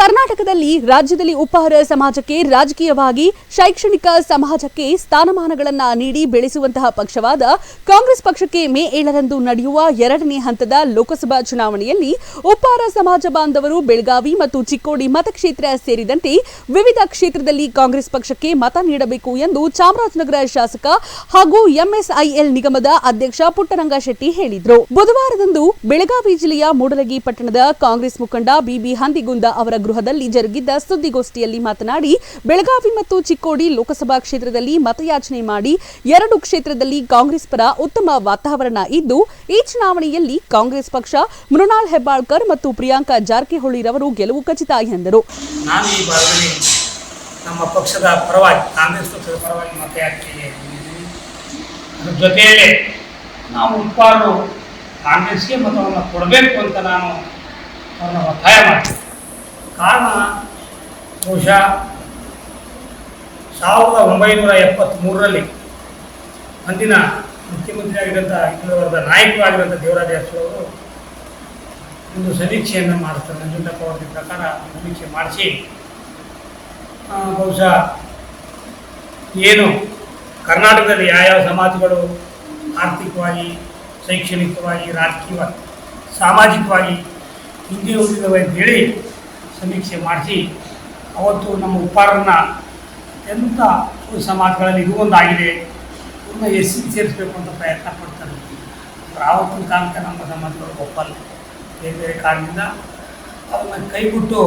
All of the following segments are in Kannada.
ಕರ್ನಾಟಕದಲ್ಲಿ ರಾಜ್ಯದಲ್ಲಿ ಉಪಹಾರ ಸಮಾಜಕ್ಕೆ ರಾಜಕೀಯವಾಗಿ ಶೈಕ್ಷಣಿಕ ಸಮಾಜಕ್ಕೆ ಸ್ಥಾನಮಾನಗಳನ್ನು ನೀಡಿ ಬೆಳೆಸುವಂತಹ ಪಕ್ಷವಾದ ಕಾಂಗ್ರೆಸ್ ಪಕ್ಷಕ್ಕೆ ಮೇ ಏಳರಂದು ನಡೆಯುವ ಎರಡನೇ ಹಂತದ ಲೋಕಸಭಾ ಚುನಾವಣೆಯಲ್ಲಿ ಉಪಹಾರ ಸಮಾಜ ಬಾಂಧವರು ಬೆಳಗಾವಿ ಮತ್ತು ಚಿಕ್ಕೋಡಿ ಮತಕ್ಷೇತ್ರ ಸೇರಿದಂತೆ ವಿವಿಧ ಕ್ಷೇತ್ರದಲ್ಲಿ ಕಾಂಗ್ರೆಸ್ ಪಕ್ಷಕ್ಕೆ ಮತ ನೀಡಬೇಕು ಎಂದು ಚಾಮರಾಜನಗರ ಶಾಸಕ ಹಾಗೂ ಎಂಎಸ್ಐಎಲ್ ನಿಗಮದ ಅಧ್ಯಕ್ಷ ಪುಟ್ಟರಂಗ ಶೆಟ್ಟಿ ಹೇಳಿದರು. ಬುಧವಾರದಂದು ಬೆಳಗಾವಿ ಜಿಲ್ಲೆಯ ಮೂಡಲಗಿ ಪಟ್ಟಣದ ಕಾಂಗ್ರೆಸ್ ಮುಖಂಡ ಬಿಬಿ ಹಂದಿಗುಂದ ಅವರ ಗೃಹದಲ್ಲಿ ಜರುಗಿದ್ದ ಸುದ್ದಿಗೋಷ್ಠಿಯಲ್ಲಿ ಮಾತನಾಡಿ, ಬೆಳಗಾವಿ ಮತ್ತು ಚಿಕ್ಕೋಡಿ ಲೋಕಸಭಾ ಕ್ಷೇತ್ರದಲ್ಲಿ ಮತಯಾಚನೆ ಮಾಡಿ ಎರಡು ಕ್ಷೇತ್ರದಲ್ಲಿ ಕಾಂಗ್ರೆಸ್ ಪರ ಉತ್ತಮ ವಾತಾವರಣ ಇದ್ದು, ಈ ಚುನಾವಣೆಯಲ್ಲಿ ಕಾಂಗ್ರೆಸ್ ಪಕ್ಷ ಮೃಣಾಲ್ ಹೆಬ್ಬಾಳ್ಕರ್ ಮತ್ತು ಪ್ರಿಯಾಂಕಾ ಜಾರಕಿಹೊಳಿರವರು ಗೆಲುವು ಖಚಿತ ಎಂದರು. ನಮ್ಮ ಪಕ್ಷದ ಪರವಾಗಿ, ಕಾಂಗ್ರೆಸ್ ಪಕ್ಷದ ಪರವಾಗಿ ಬಂದಿದ್ದೀನಿ ಅದ್ರ ಜೊತೆಯಲ್ಲೇ ನಾವು ಉತ್ಪಾದರು ಕಾಂಗ್ರೆಸ್ಗೆ ಮತವನ್ನು ಕೊಡಬೇಕು ಅಂತ ನಾನು ಅವ್ರನ್ನ ಒತ್ತಾಯ ಮಾಡ್ತೀನಿ. ಕಾರಣ ಬಹುಶಃ ಸಾವಿರದ ಒಂಬೈನೂರ ಎಪ್ಪತ್ತ್ಮೂರರಲ್ಲಿ ಅಂದಿನ ಮುಖ್ಯಮಂತ್ರಿ ಆಗಿದ್ದಂಥ ಹಿಂದುಳಿದ ನಾಯಕರು ಆಗಿದ್ದಂಥ ದೇವರಾಜ ಅರಸು ಒಂದು ಸಮೀಕ್ಷೆಯನ್ನು ಮಾಡಿಸ್ತಾರೆ. ನಂಜುಂಡಪ್ಪ ಅವರ ಪ್ರಕಾರ ಸಮೀಕ್ಷೆ ಮಾಡಿಸಿ ಬಹುಶಃ ಏನು ಕರ್ನಾಟಕದಲ್ಲಿ ಯಾವ್ಯಾವ ಸಮಾಜಗಳು ಆರ್ಥಿಕವಾಗಿ, ಶೈಕ್ಷಣಿಕವಾಗಿ, ರಾಜಕೀಯವಾಗಿ, ಸಾಮಾಜಿಕವಾಗಿ ಹಿಂದೆ ಅಂತ ಅಂತೇಳಿ ಸಮೀಕ್ಷೆ ಮಾಡಿಸಿ ಅವತ್ತು ನಮ್ಮ ಉಪ್ಪಾರನ್ನ ಎಂಥ ಸಮಾಜಗಳಲ್ಲಿ ಇದು ಒಂದಾಗಿದೆ ಇನ್ನು ಎಸ್ ಸಿ ಸೇರಿಸಬೇಕು ಅಂತ ಪ್ರಯತ್ನ ಪಡ್ತಾರೆ. ಆವತ್ತಿನ ಕಾಲಕ್ಕೆ ನಮ್ಮ ಸಮಾಜಗಳು ಒಪ್ಪಲ್ಲ. ಬೇರೆ ಬೇರೆ ಕಾರಣದಿಂದ ಅವನ್ನ ಕೈಬಿಟ್ಟು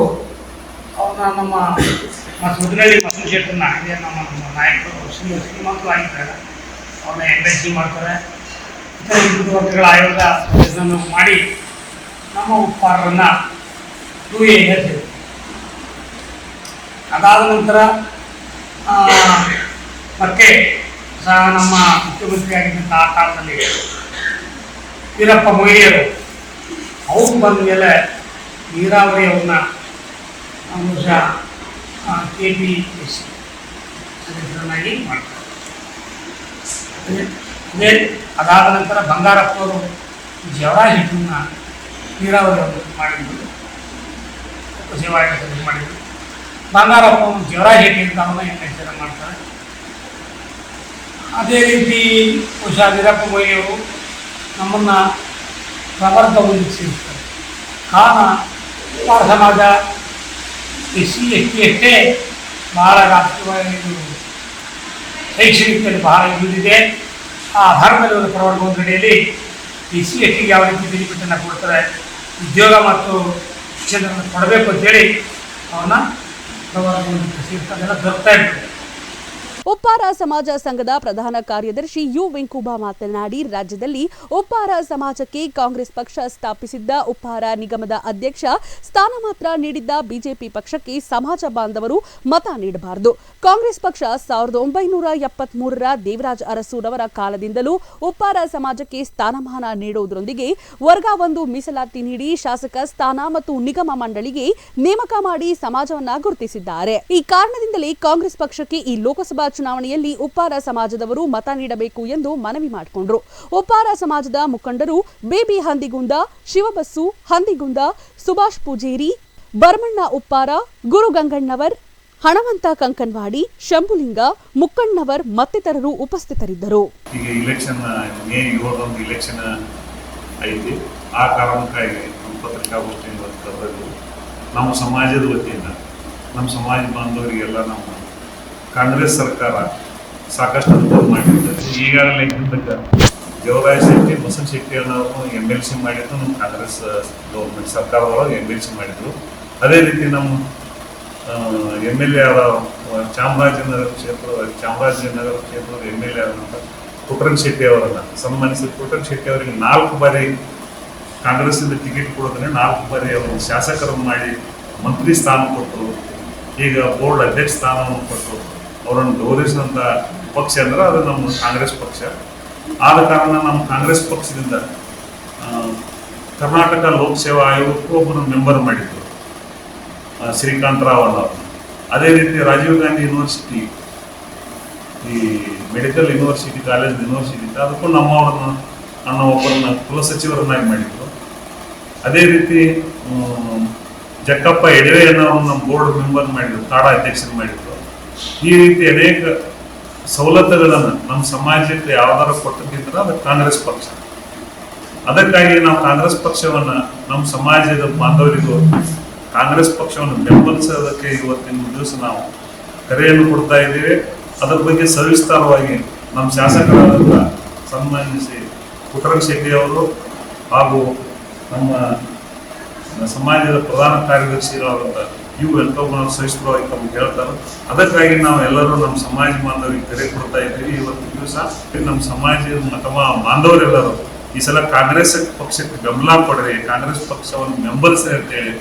ಅವನ್ನ ನಮ್ಮ ಮಸೂದಿನಲ್ಲಿ ಮಸೂದ್ ಶೇಟ್ರನ್ನ ಇದೇ ನಮ್ಮ ನಮ್ಮ ನಾಯಕರು ಶ್ರೀ ಶ್ರೀಮಂತರು ಆಗಿದ್ದಾರೆ. ಅವನ್ನ ಸಿ ಮಾಡ್ತಾರೆ. ಇತರ ವರ್ಗಗಳ ಆಯೋಗ ಮಾಡಿ ನಮ್ಮ ಉತ್ಪಾದರನ್ನು ಟೂ ಎ ಹೇಳ್ತೇವೆ ಅದಾದ ನಂತರ ಮತ್ತೆ ಸಹ ನಮ್ಮ ಮುಖ್ಯಮಂತ್ರಿಯಾಗಿದ್ದಂಥ ಆ ಕಾಲದಲ್ಲಿ ವೀರಪ್ಪ ಮೊಯ್ಲಿಯರು, ಅವ್ರು ಬಂದ ಮೇಲೆ ನೀರಾವರಿ ಅವ್ರನ್ನ ಬಹುಶಃ ಕೆ ಪಿ ಎಸ್ ಸದಸ್ಯರನ್ನಾಗಿ ಮಾಡ್ತಾರೆ. ಅದೇ- ಅದೇ ಅದಾದ ನಂತರ ಬಂಗಾರಪ್ಪವರು ಜವರಾಜ್ ಇದನ್ನು ನೀರಾವರಿ ಅವರು ಮಾಡಿದ್ರು. ಮಾಡಿದರು ಸದಸ್ಯ ಮಾಡಿದ್ರು. ಬಂಗಾರಪ್ಪ ಜವರಾಜ್ ಹೆಟ್ಟಿ ಅಂತ ಅವನ್ನ ಹೆಸರ ಮಾಡ್ತಾರೆ? ಅದೇ ರೀತಿ ಉಷಾ ವೀರಪ್ಪ ನಮ್ಮನ್ನ ನಮ್ಮನ್ನು ಪ್ರವರ್ಗವನ್ನು ಸೇರಿಸ್ತಾರೆ. ಕಾರಣ ಕುಮಾರ ಸಮಾಜ ಎಸ್ ಸಿ ಎಸ್ ಟಿ ಅಷ್ಟೇ ಬಹಳ ರಾಷ್ಟ್ರೀಯವಾಗಿ ಇದು ಶೈಕ್ಷಣಿಕದಲ್ಲಿ ಬಹಳ ಇದ್ದಿದೆ ಆ ಆಧಾರದಲ್ಲಿ ಒಂದು ಪ್ರವರ್ಗ ಒಂದು ಕಡೆಯಲ್ಲಿ ಎಸ್ ಸಿ ಎಸ್ ಟಿಗೆ ಯಾವ ರೀತಿ ಬೆನಿಫಿಟನ್ನು ಕೊಡ್ತಾರೆ? ಉದ್ಯೋಗ ಮತ್ತು ಶಿಕ್ಷಣವನ್ನು ಕೊಡಬೇಕು ಅಂತೇಳಿ ಅವನ್ನ ಪ್ರವಾಸ ದೊರಕ್ತಾ ಇರ್ತದೆ ಉಪ್ಪಾರ ಸಮಾಜ ಸಂಘದ ಪ್ರಧಾನ ಕಾರ್ಯದರ್ಶಿ ಯು ವೆಂಕುಬಾ ಮಾತನಾಡಿ, ರಾಜ್ಯದಲ್ಲಿ ಉಪ್ಪಾರ ಸಮಾಜಕ್ಕೆ ಕಾಂಗ್ರೆಸ್ ಪಕ್ಷ ಸ್ಥಾಪಿಸಿದ್ದ ಉಪ್ಪಾರ ನಿಗಮದ ಅಧ್ಯಕ್ಷ ಸ್ಥಾನ ಮಾತ್ರ ನೀಡಿದ್ದ ಬಿಜೆಪಿ ಪಕ್ಷಕ್ಕೆ ಸಮಾಜ ಬಾಂಧವರು ಮತ ನೀಡಬಾರದು. ಕಾಂಗ್ರೆಸ್ ಪಕ್ಷ ಸಾವಿರದ ಒಂಬೈನೂರ ಎಪ್ಪತ್ಮೂರರ ದೇವರಾಜ್ ಅರಸೂರವರ ಕಾಲದಿಂದಲೂ ಉಪ್ಪಾರ ಸಮಾಜಕ್ಕೆ ಸ್ಥಾನಮಾನ ನೀಡುವುದರೊಂದಿಗೆ ವರ್ಗ ಒಂದು ಮೀಸಲಾತಿ ನೀಡಿ ಶಾಸಕ ಸ್ಥಾನ ಮತ್ತು ನಿಗಮ ಮಂಡಳಿಗೆ ನೇಮಕ ಮಾಡಿ ಸಮಾಜವನ್ನ ಗುರುತಿಸಿದ್ದಾರೆ. ಈ ಕಾರಣದಿಂದಲೇ ಕಾಂಗ್ರೆಸ್ ಪಕ್ಷಕ್ಕೆ ಈ ಲೋಕಸಭಾ ಚುನಾವಣೆಯಲ್ಲಿ ಉಪ್ಪಾರ ಸಮಾಜದವರು ಮತ ನೀಡಬೇಕು ಎಂದು ಮನವಿ ಮಾಡಿಕೊಂಡ್ರು. ಉಪ್ಪಾರ ಸಮಾಜದ ಮುಖಂಡರು ಬೇಬಿ ಹಂದಿಗುಂದ, ಶಿವಬಸ್ಸು, ಹಂದಿಗುಂದ, ಸುಭಾಷ್ ಪೂಜೇರಿ, ಬರ್ಮಣ್ಣ ಉಪ್ಪಾರ, ಗುರು ಗಂಗಣ್ಣವರ್, ಹಣವಂತ ಕಂಕನ್ವಾಡಿ ಶಂಭುಲಿಂಗ, ಮುಕ್ಕಣ್ಣವರ್ ಮತ್ತಿತರರು ಉಪಸ್ಥಿತರಿದ್ದರು. ಆ ಕಾರಣಕ್ಕಾಗಿ ನಮ್ಮ ಸಮಾಜದ ವತಿಯಿಂದ, ನಮ್ಮ ಸಮಾಜ ಬಾಂಧವರಿಗೆಲ್ಲ ನಮ್ಮ ಕಾಂಗ್ರೆಸ್ ಸರ್ಕಾರ ಸಾಕಷ್ಟು ಅನುಕೂಲ ಮಾಡಿರ್ತದೆ ಈಗಾಗಲೇ ಹಿಂದಕ್ಕೆ ದೇವರಾಯ ಶೆಟ್ಟಿ ಮುಸನ್ ಶೆಟ್ಟಿ ಅನ್ನೋರು ಎಂ ಎಲ್ ಸಿ ಮಾಡಿದ್ದು, ನಮ್ಮ ಕಾಂಗ್ರೆಸ್ ಗೌರ್ಮೆಂಟ್ ಸರ್ಕಾರದೊಳಗೆ ಎಂ ಎಲ್ ಸಿ ಮಾಡಿದ್ರು. ಅದೇ ರೀತಿ ನಮ್ಮ ಎಂ ಎಲ್ ಎ ಆದ ಚಾಮರಾಜನಗರ ಕ್ಷೇತ್ರ, ಚಾಮರಾಜನಗರ ಕ್ಷೇತ್ರದ ಎಂ ಎಲ್ ಎ ಆದಂಥ ಪುಟ್ರಂಗ್ ಶೆಟ್ಟಿ ಅವರನ್ನು ಸನ್ಮಾನಿಸಿದ ಪುಟ್ರಂಗ್ ಶೆಟ್ಟಿ ಅವರಿಗೆ ನಾಲ್ಕು ಬಾರಿ ಕಾಂಗ್ರೆಸ್ಸಿಂದ ಟಿಕೆಟ್ ಕೊಡೋದನ್ನೇ ನಾಲ್ಕು ಬಾರಿ ಅವರು ಶಾಸಕರನ್ನು ಮಾಡಿ ಮಂತ್ರಿ ಸ್ಥಾನ ಕೊಟ್ಟರು. ಈಗ ಬೋರ್ಡ್ ಅಧ್ಯಕ್ಷ ಸ್ಥಾನವನ್ನು ಕೊಟ್ಟರು. ಅವರನ್ನು ಗೌರವಿಸಿದಂಥ ಪಕ್ಷ ಅಂದ್ರೆ ಅದು ನಮ್ಮ ಕಾಂಗ್ರೆಸ್ ಪಕ್ಷ. ಆದ ಕಾರಣ ನಮ್ಮ ಕಾಂಗ್ರೆಸ್ ಪಕ್ಷದಿಂದ ಕರ್ನಾಟಕ ಲೋಕಸೇವಾ ಆಯೋಗಕ್ಕೂ ಒಬ್ಬರು ಮೆಂಬರ್ ಮಾಡಿದ್ರು. ಶ್ರೀಕಾಂತ್ ರಾವ್ ಅವರು ಅದೇ ರೀತಿ ರಾಜೀವ್ ಗಾಂಧಿ ಯೂನಿವರ್ಸಿಟಿ ಈ ಮೆಡಿಕಲ್ ಯೂನಿವರ್ಸಿಟಿ, ಕಾಲೇಜ್ ಯೂನಿವರ್ಸಿಟಿ ಅದಕ್ಕೂ ನಮ್ಮವರನ್ನು ನನ್ನ ಒಬ್ಬರನ್ನ ಕುಲಸಚಿವರನ್ನಾಗಿ ಮಾಡಿದ್ರು. ಅದೇ ರೀತಿ ಜಕ್ಕಪ್ಪ ಎಡವೆ ನಮ್ಮ ಬೋರ್ಡ್ ಮೆಂಬರ್ ಮಾಡಿದ್ರು ತಾಡ ಅಧ್ಯಕ್ಷರು ಮಾಡಿದ್ರು. ಈ ರೀತಿ ಅನೇಕ ಸವಲತ್ತುಗಳನ್ನು ನಮ್ಮ ಸಮಾಜಕ್ಕೆ ಯಾವ್ದಾರ ಕೊಟ್ಟಿದ್ರೆ ಅದು ಕಾಂಗ್ರೆಸ್ ಪಕ್ಷ. ಅದಕ್ಕಾಗಿ ನಾವು ಕಾಂಗ್ರೆಸ್ ಪಕ್ಷವನ್ನ ನಮ್ಮ ಸಮಾಜದ ಬಾಂಧವರಿಗೂ ಕಾಂಗ್ರೆಸ್ ಪಕ್ಷವನ್ನು ಬೆಂಬಲಿಸೋದಕ್ಕೆ ಇವತ್ತಿನ ದಿವಸ ನಾವು ಕರೆಯನ್ನು ಕೊಡ್ತಾ ಇದ್ದೀವಿ. ಅದರ ಬಗ್ಗೆ ಸವಿಸ್ತಾರವಾಗಿ ನಮ್ಮ ಶಾಸಕರಾದಂಥ ಸನ್ಮಾನ್ಯ ಶ್ರೀ ಪುಟ್ಟರಂಗ ಶೆಟ್ಟಿ ಅವರು ಹಾಗೂ ನಮ್ಮ ಸಮಾಜದ ಪ್ರಧಾನ ಕಾರ್ಯದರ್ಶಿಗಳಾದಂಥ ಯು ವೆಂಕಟರಮಣ ಸಹಿಷ್ಣುವಾಗಿ ತಮ್ಗೆ ಹೇಳ್ತಾರೆ. ಅದಕ್ಕಾಗಿ ನಾವು ಎಲ್ಲರೂ ನಮ್ಮ ಸಮಾಜ ಬಾಂಧವರಿಗೆ ಕರೆ ಕೊಡ್ತಾ ಇದ್ದೀವಿ ಇವತ್ತು ದಿವಸ. ನಮ್ಮ ಸಮಾಜದ ಅಥವಾ ಬಾಂಧವರೆಲ್ಲರೂ ಈ ಸಲ ಕಾಂಗ್ರೆಸ್ ಪಕ್ಷಕ್ಕೆ ಬೆಂಬಲ ಕೊಡ್ರಿ, ಕಾಂಗ್ರೆಸ್ ಪಕ್ಷವನ್ನು ಬೆಂಬಲಿಸಿ ಅಂತೇಳಿ